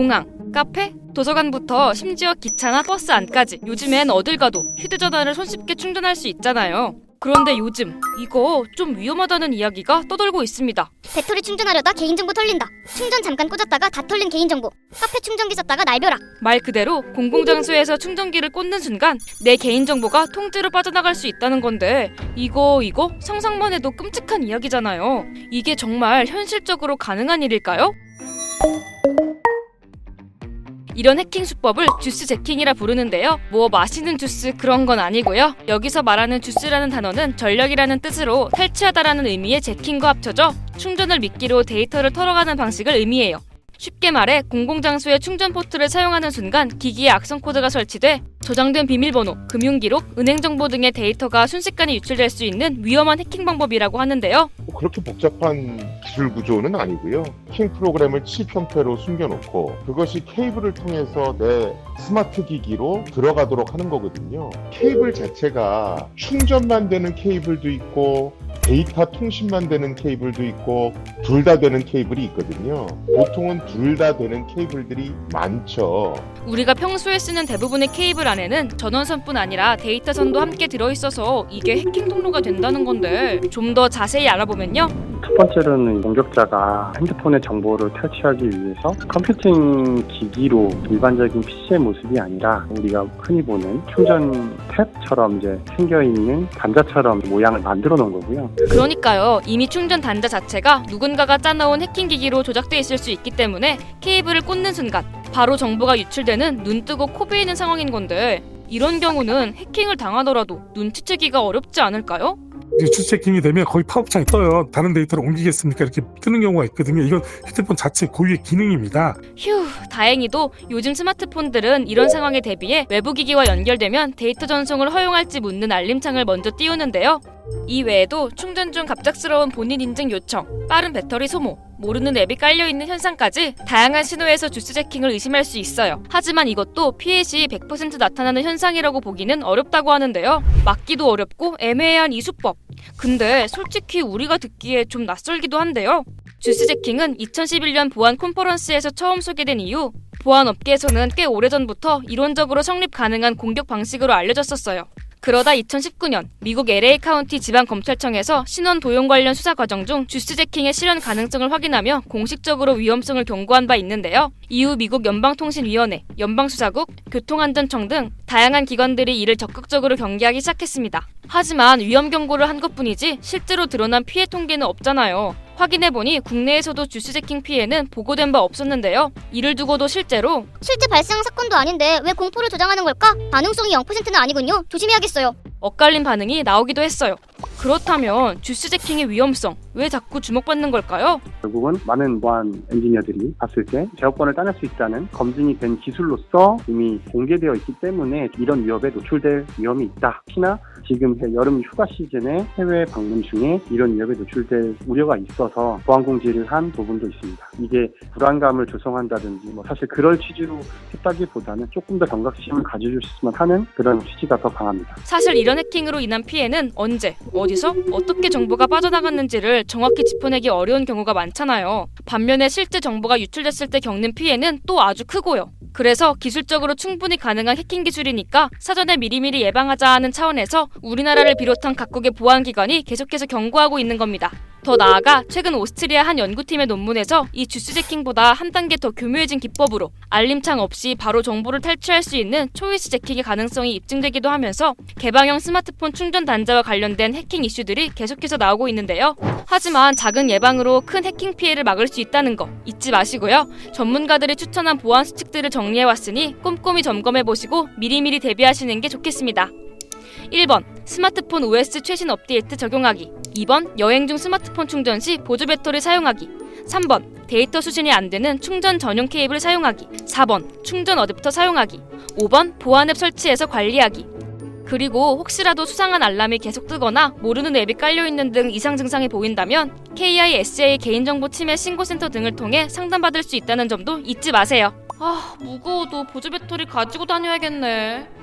공항, 카페, 도서관부터 심지어 기차나 버스 안까지 요즘엔 어딜 가도 휴대전화를 손쉽게 충전할 수 있잖아요. 그런데 요즘 이거 좀 위험하다는 이야기가 떠돌고 있습니다. 배터리 충전하려다 개인정보 털린다. 충전 잠깐 꽂았다가 다 털린 개인정보. 카페 충전기 썼다가 날벼락. 말 그대로 공공장소에서 충전기를 꽂는 순간 내 개인정보가 통째로 빠져나갈 수 있다는 건데 이거 이거 상상만 해도 끔찍한 이야기잖아요. 이게 정말 현실적으로 가능한 일일까요? 이런 해킹 수법을 주스 제킹이라 부르는데요. 뭐 마시는 주스 그런 건 아니고요. 여기서 말하는 주스라는 단어는 전력이라는 뜻으로 탈취하다라는 의미의 제킹과 합쳐져 충전을 미끼로 데이터를 털어가는 방식을 의미해요. 쉽게 말해 공공장소의 충전 포트를 사용하는 순간 기기에 악성 코드가 설치돼 저장된 비밀번호, 금융기록, 은행 정보 등의 데이터가 순식간에 유출될 수 있는 위험한 해킹 방법이라고 하는데요. 뭐 그렇게 복잡한 기술 구조는 아니고요. 킹 프로그램을 칩 형태로 숨겨놓고 그것이 케이블을 통해서 내 스마트 기기로 들어가도록 하는 거거든요. 케이블 자체가 충전만 되는 케이블도 있고 데이터 통신만 되는 케이블도 있고 둘 다 되는 케이블이 있거든요. 보통은 둘 다 되는 케이블들이 많죠. 우리가 평소에 쓰는 대부분의 케이블 안에는 전원선뿐 아니라 데이터선도 함께 들어있어서 이게 해킹 통로가 된다는 건데 좀 더 자세히 알아보면요. 첫 번째로는 공격자가 핸드폰의 정보를 탈취하기 위해서 컴퓨팅 기기로 일반적인 PC의 모습이 아니라 우리가 흔히 보는 충전 탭처럼 이제 생겨 있는 단자처럼 모양을 만들어 놓은 거고요. 그러니까요. 이미 충전 단자 자체가 누군가가 짜놓은 해킹 기기로 조작돼 있을 수 있기 때문에 케이블을 꽂는 순간 바로 정보가 유출되는 눈 뜨고 코 베이는 상황인 건데 이런 경우는 해킹을 당하더라도 눈치채기가 어렵지 않을까요? 주체킹이 되면 거의 팝업창이 떠요. 다른 데이터를 옮기겠습니까? 이렇게 뜨는 경우가 있거든요. 이건 휴대폰 자체 고유의 기능입니다. 휴, 다행히도 요즘 스마트폰들은 이런 상황에 대비해 외부 기기와 연결되면 데이터 전송을 허용할지 묻는 알림창을 먼저 띄우는데요. 이 외에도 충전 중 갑작스러운 본인 인증 요청, 빠른 배터리 소모, 모르는 앱이 깔려 있는 현상까지 다양한 신호에서 주스 제킹을 의심할 수 있어요. 하지만 이것도 피해 시 100% 나타나는 현상이라고 보기는 어렵다고 하는데요. 막기도 어렵고 애매한 이 수법. 근데 솔직히 우리가 듣기에 좀 낯설기도 한데요. 주스 제킹은 2011년 보안 컨퍼런스에서 처음 소개된 이후 보안 업계에서는 꽤 오래전부터 이론적으로 성립 가능한 공격 방식으로 알려졌었어요. 그러다 2019년 미국 LA 카운티 지방 검찰청에서 신원 도용 관련 수사 과정 중 주스 제킹의 실현 가능성을 확인하며 공식적으로 위험성을 경고한 바 있는데요. 이후 미국 연방통신위원회, 연방수사국, 교통안전청 등 다양한 기관들이 이를 적극적으로 경계하기 시작했습니다. 하지만 위험 경고를 한 것뿐이지 실제로 드러난 피해 통계는 없잖아요. 확인해보니 국내에서도 주스 제킹 피해는 보고된 바 없었는데요. 이를 두고도 실제로 실제 발생한 사건도 아닌데 왜 공포를 조장하는 걸까? 가능성이 0%는 아니군요. 조심해야겠어요. 엇갈린 반응이 나오기도 했어요. 그렇다면 주스 제킹의 위험성 왜 자꾸 주목받는 걸까요? 결국은 많은 보안 엔지니어들이 봤을 때 제어권을 따낼 수 있다는 검증이 된 기술로서 이미 공개되어 있기 때문에 이런 위협에 노출될 위험이 있다. 특히나 지금 여름 휴가 시즌에 해외 방문 중에 이런 위협에 노출될 우려가 있어서 보안 공지를 한 부분도 있습니다. 이게 불안감을 조성한다든지 뭐 사실 그럴 취지로 했다기보다는 조금 더 경각심을 가져주셨으면 하는 그런 취지가 더 강합니다. 사실 이런 해킹으로 인한 피해는 언제, 어디서, 어떻게 정보가 빠져나갔는지를 정확히 짚어내기 어려운 경우가 많잖아요. 반면에 실제 정보가 유출됐을 때 겪는 피해는 또 아주 크고요. 그래서 기술적으로 충분히 가능한 해킹 기술이니까 사전에 미리미리 예방하자 하는 차원에서 우리나라를 비롯한 각국의 보안기관이 계속해서 경고하고 있는 겁니다. 더 나아가 최근 오스트리아 한 연구팀의 논문에서 이 주스 제킹보다 한 단계 더 교묘해진 기법으로 알림창 없이 바로 정보를 탈취할 수 있는 초이스 제킹의 가능성이 입증되기도 하면서 개방형 스마트폰 충전 단자와 관련된 해킹 이슈들이 계속해서 나오고 있는데요. 하지만 작은 예방으로 큰 해킹 피해를 막을 수 있다는 거 잊지 마시고요. 전문가들이 추천한 보안 수칙들을 정리해 왔으니 꼼꼼히 점검해 보시고 미리미리 대비하시는 게 좋겠습니다. 1번 스마트폰 OS 최신 업데이트 적용하기. 2번 여행 중 스마트폰 충전 시 보조 배터리 사용하기. 3번 데이터 수신이 안 되는 충전 전용 케이블 사용하기. 4번 충전 어댑터 사용하기. 5번 보안 앱 설치해서 관리하기. 그리고 혹시라도 수상한 알람이 계속 뜨거나 모르는 앱이 깔려 있는 등 이상 증상이 보인다면 KISA 개인정보 침해 신고센터 등을 통해 상담받을 수 있다는 점도 잊지 마세요. 아 무거워도 보조 배터리 가지고 다녀야겠네.